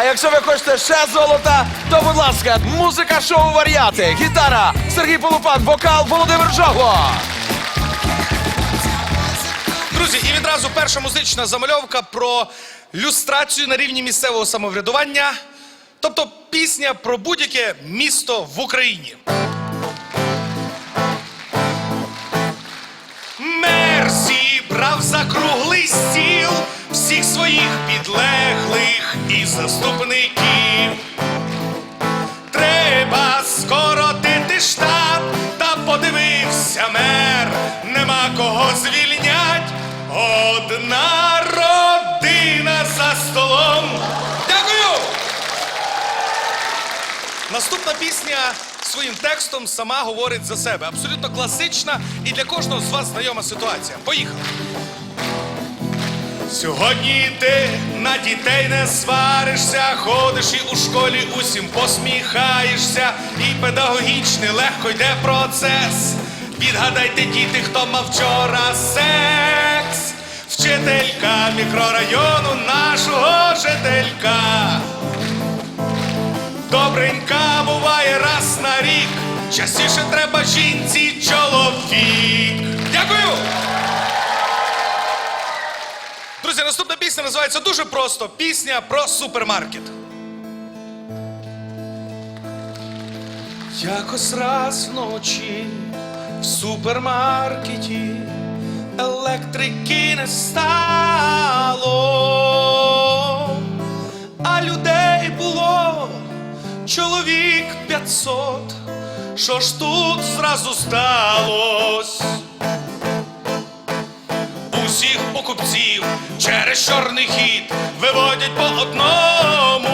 А якщо ви хочете ще золота, то будь ласка, музика шоу варіати, гітара, Сергій Полупан, вокал, Володимир Жогло. Друзі, і відразу перша музична замальовка про люстрацію на рівні місцевого самоврядування, тобто пісня про будь-яке місто в Україні. Мер зібрав за круглий стіл всіх своїх підлеглих заступників. Треба скоротити штат, та подивився мер, нема кого звільнять. Одна родина за столом. Дякую! Наступна пісня своїм текстом сама говорить за себе. Абсолютно класична і для кожного з вас знайома ситуація. Поїхали. Сьогодні ти на дітей не сваришся, ходиш і у школі усім посміхаєшся, і педагогічний легко йде процес. Підгадайте, діти, хто мав вчора секс. Вчителька мікрорайону нашого жителька. Добренька буває раз на рік. Частіше треба жінці чоловік. Дякую! Наступна пісня називається дуже просто пісня про супермаркет. Якось раз вночі в супермаркеті електрики не стало, а людей було чоловік 500. Що ж тут зразу сталось? Усіх покупців через чорний хід виводять по одному.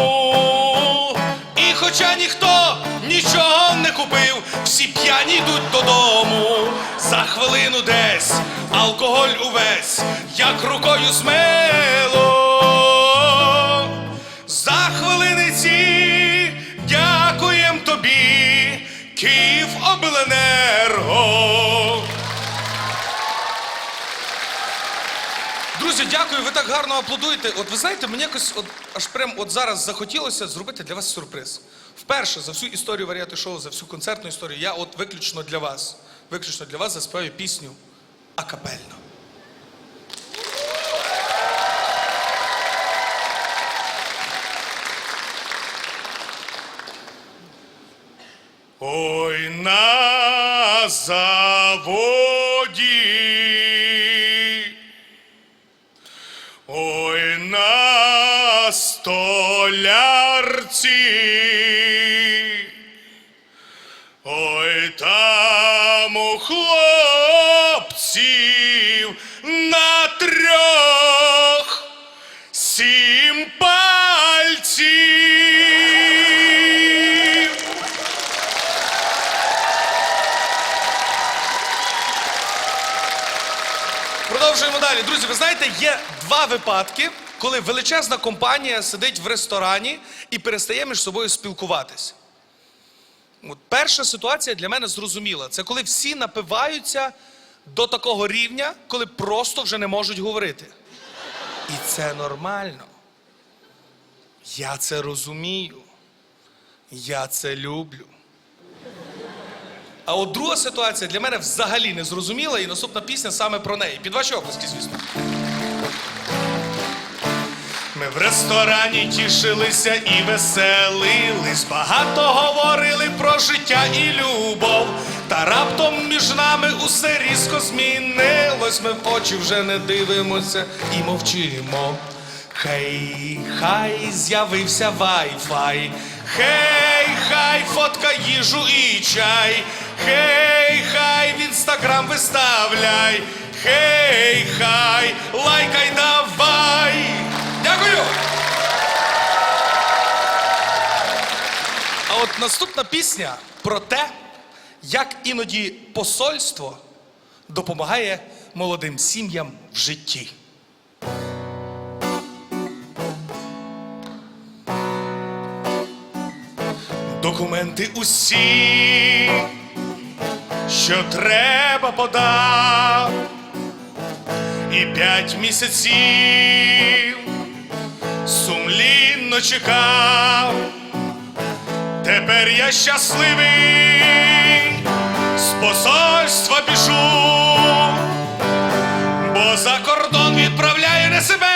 І хоча ніхто нічого не купив, всі п'яні йдуть додому. За хвилину десь алкоголь увесь, як рукою змило. За хвилини ці дякуєм тобі, Київ обленерго. Друзі, дякую, ви так гарно аплодуєте. От ви знаєте, мені якось от, аж прям от зараз захотілося зробити для вас сюрприз. Вперше за всю історію варіати шоу, за всю концертну історію, я от виключно для вас, виключно для вас заспіваю пісню акапельно. Ой, на заводі. Столярці. Ой, там у хлопців на трьох сім пальців. Продовжуємо далі. Друзі, ви знаєте, є два випадки, коли величезна компанія сидить в ресторані і перестає між собою спілкуватись. От перша ситуація для мене зрозуміла. Це коли всі напиваються до такого рівня, коли просто вже не можуть говорити. І це нормально. Я це розумію. Я це люблю. А от друга ситуація для мене взагалі не зрозуміла, і наступна пісня саме про неї. Під ваші оплески, звісно. Ми в ресторані тішилися і веселились, багато говорили про життя і любов. Та раптом між нами усе різко змінилось. Ми в очі вже не дивимося і мовчимо. Хей, хай з'явився вай-фай. Хей, хай фотка їжу і чай. Хей, хай в інстаграм виставляй. Хей, хай, лайкай давай. Дякую. А от наступна пісня про те, як іноді посольство допомагає молодим сім'ям в житті. Документи усі, що треба подав, і п'ять місяців сумлінно чекав. Тепер я щасливий, з посольства пішу, бо за кордон відправляє не себе,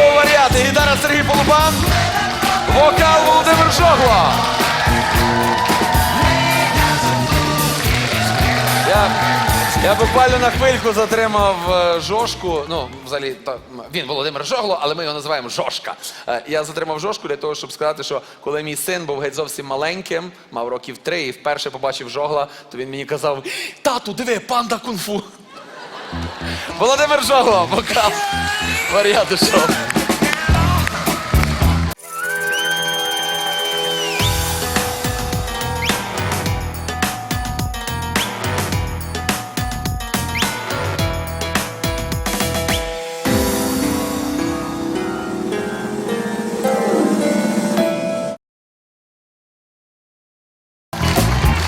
Шоу варіати. Гітара Сергій Полупан. Вокал Володимир Жогло. Я, я буквально на хвильку затримав е, Жошку. Ну, взагалі, м, він Володимир Жогло, але ми його називаємо Жошка. Е, Я затримав Жошку для того, щоб сказати, що коли мій син був геть зовсім маленьким, мав років три, і вперше побачив жогла, то він мені казав: Тату, диви, панда кунг-фу. Володимир Жогло, вокал. Варіати шоу.